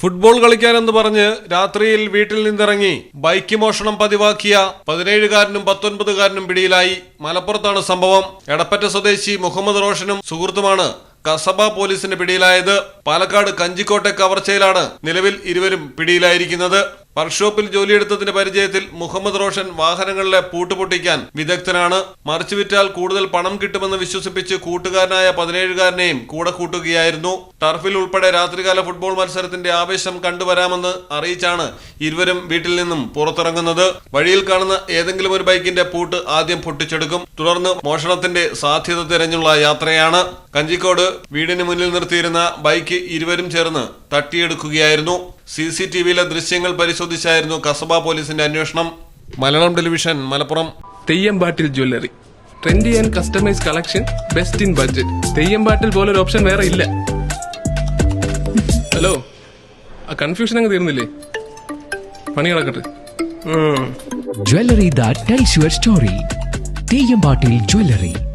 Football കളിക്കാനെന്ന് പറഞ്ഞ് രാത്രിയിൽ വീട്ടിൽ നിന്നിറങ്ങി ബൈക്ക് മോഷണം പതിവാക്കിയ പതിനേഴുകാരനും പത്തൊൻപതുകാരനും പിടിയിലായി. മലപ്പുറത്താണ് സംഭവം. എടപ്പറ്റ സ്വദേശി മുഹമ്മദ് റോഷനും സുഹൃത്തുമാണ് കസബ പോലീസിന്റെ പിടിയിലായത്. പാലക്കാട് കഞ്ചിക്കോട്ടെ കവർച്ചയിലാണ് നിലവിൽ ഇരുവരും പിടിയിലായിരിക്കുന്നത്. വർക്ക്ഷോപ്പിൽ ജോലിയെടുത്തതിന്റെ പരിചയത്തിൽ മുഹമ്മദ് റോഷൻ വാഹനങ്ങളിലെ പൂട്ടുപൊട്ടിക്കാൻ വിദഗ്ധനാണ്. മറിച്ചു വിറ്റാൽ കൂടുതൽ പണം കിട്ടുമെന്ന് വിശ്വസിപ്പിച്ച് കൂട്ടുകാരനായ പതിനേഴുകാരനെയും കൂടെ കൂട്ടുകയായിരുന്നു. ടർഫിൽ ഉൾപ്പെടെ രാത്രികാല ഫുട്ബോൾ മത്സരത്തിന്റെ ആവേശം കണ്ടുവരാമെന്ന് അറിയിച്ചാണ് ഇരുവരും വീട്ടിൽ നിന്നും പുറത്തിറങ്ങുന്നത്. വഴിയിൽ കാണുന്ന ഏതെങ്കിലും ഒരു ബൈക്കിന്റെ പൂട്ട് ആദ്യം പൊട്ടിച്ചെടുക്കും. തുടർന്ന് മോഷണത്തിന്റെ സാധ്യത തിരഞ്ഞുള്ള യാത്രയാണ്. കഞ്ചിക്കോട് വീടിന് മുന്നിൽ നിർത്തിയിരുന്ന ബൈക്ക് ഇരുവരും ചേർന്ന് തട്ടിയെടുക്കുകയായിരുന്നു. സി സി ടി വിയിലെ ദൃശ്യങ്ങൾ പരിശോധിച്ചായിരുന്നു കസബ പോലീസിന്റെ അന്വേഷണം. Malayalam television Malappuram. Theyyampattil jewellery. Trendy and customise collection best in budget Theyyampattil പോലെ ഒരു ഓപ്ഷൻ വേറെ ഇല്ല. ഹലോ ആ കൺഫ്യൂഷൻ അങ്ങ് തീർന്നില്ലേ? പണി കിടക്കട്ടെ jewellery that tells your story. തെയ്യമ്പാട്ടിൽ Jewelry.